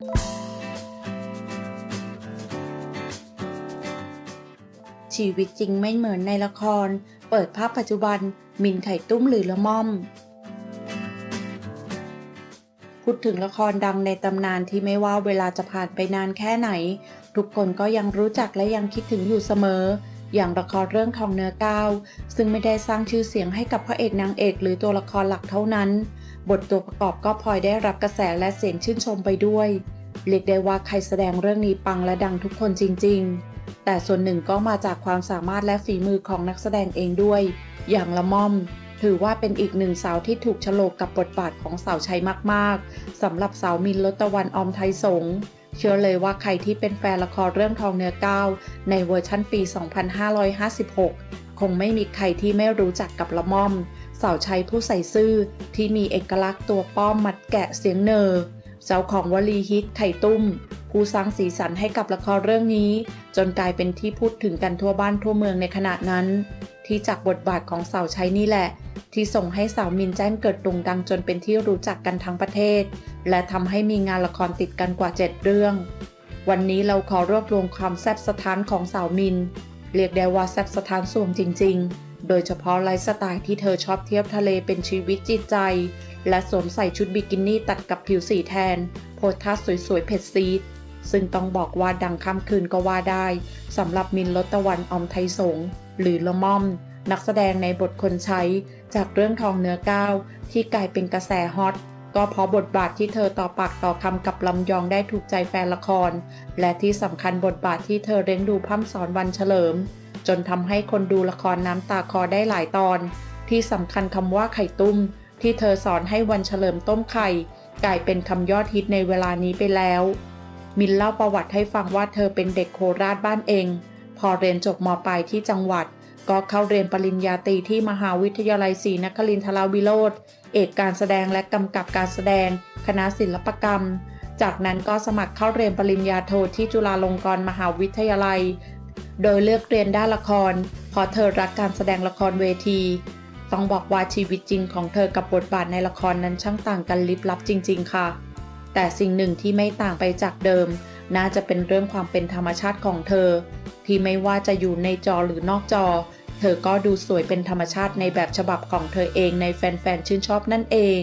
ชีวิตจริงไม่เหมือนในละคร เปิดภาพปัจจุบัน มินไข่ตุ้มหรือละม่อม พูดถึงละครดังในตำนานที่ไม่ว่าเวลาจะผ่านไปนานแค่ไหน ทุกคนก็ยังรู้จักและยังคิดถึงอยู่เสมอ อย่างละครเรื่องทองเนื้อก้าวซึ่งไม่ได้สร้างชื่อเสียงให้กับพระเอกนางเอกหรือตัวละครหลักเท่านั้น บทตัวประกอบก็พลอยได้รับกระแสและเสียงชื่นชมไปด้วย เรียกได้ว่าใครแสดงเรื่องนี้ปังและดังทุกคนจริง ๆ แต่ส่วนหนึ่งก็มาจากความสามารถและฝีมือของนักแสดงเองด้วย อย่างละม่อม ถือว่าเป็นอีกหนึ่งสาวที่ถูกฉลกกับบทบาทของสาวชัยมากๆสำหรับสาวมินลตะวันออมไทยสงเชื่อเลยว่าใครที่เป็นแฟนละครเรื่องทองเนื้อก้าวในเวอร์ชั่นปี 2556 คงไม่มีใครที่ไม่รู้จักกับละม่อม สาวชัยผู้ใส่ซื่อที่มีเอกลักษณ์ตัวป้อมมัดแกะเสียงเนอเจ้าของวลีฮิตไข่ตุ้มผู้สร้างสีสันให้กับละครเรื่องนี้ จนกลายเป็นที่พูดถึงกันทั่วบ้านทั่วเมืองในขณะนั้น ที่จากบทบาทของสาวใช้นี่แหละ ที่ส่งให้สาวมินแจ้งเกิดโด่งดังจนเป็นที่รู้จักกันทั้งประเทศ และทำให้มีงานละครติดกันกว่า 7 เรื่อง วันนี้เราขอรวบรวมความแซ่บสถานของสาวมิน เรียกได้ว่าแซ่บสถานสวงจริง ๆ โดยเฉพาะไลฟ์สไตล์ที่เธอชอบเที่ยวทะเลเป็นชีวิตจิตใจ และสวมใส่ชุดบิกินี่ตัดกับผิวสีแทน โพสท่าสวยๆเผ็ดซีด ซึ่งต้องบอกว่าดังข้ามคืนก็ว่าได้สำหรับมินลตะวันอมไทยสง หรือละม่อม นักแสดงในบทคนใช้ จากเรื่องทองเนื้อก้าวที่กลายเป็นกระแสฮอตก็เพราะบทบาทที่เธอต่อปากต่อคำกับลำยองได้ถูกใจแฟนละคร และที่สำคัญบทบาทที่เธอเลี้ยงดูพร่ำสอนวันเฉลิม จนทำให้คนดูละครน้ำตาคอได้หลายตอน ที่สำคัญคำว่าไข่ตุ้ม ที่เธอสอนให้วันเฉลิมต้มไข่ กลายเป็นคำยอดฮิตในเวลานี้ไปแล้ว มินเล่าประวัติให้ฟังว่าเธอเป็นเด็กโคราชบ้านเอง พอเรียนจบมปลายที่จังหวัด ก็เข้าเรียนปริญญาตรีที่มหาวิทยาลัยศรีนครินทราวิโรธเอกการแสดงและกำกับการแสดง คณะศิลปกรรมจากนั้นก็สมัครเข้าเรียนปริญญาโทที่จุฬาลงกรณ์มหาวิทยาลัย โดยเลือกเรียนด้านละคร เพราะเธอรักการแสดงละครเวที ต้องบอกว่าชีวิตจริงของเธอกับบทบาทในละครนั้นช่างต่างกันลิบลับจริง ๆ ค่ะ แต่สิ่งหนึ่งที่ไม่ต่างไปจากเดิม น่าจะเป็นเรื่องความเป็นธรรมชาติของเธอ ที่ไม่ว่าจะอยู่ในจอหรือนอกจอ เธอก็ดูสวยเป็นธรรมชาติในแบบฉบับของเธอเองในแฟนๆชื่นชอบนั่นเอง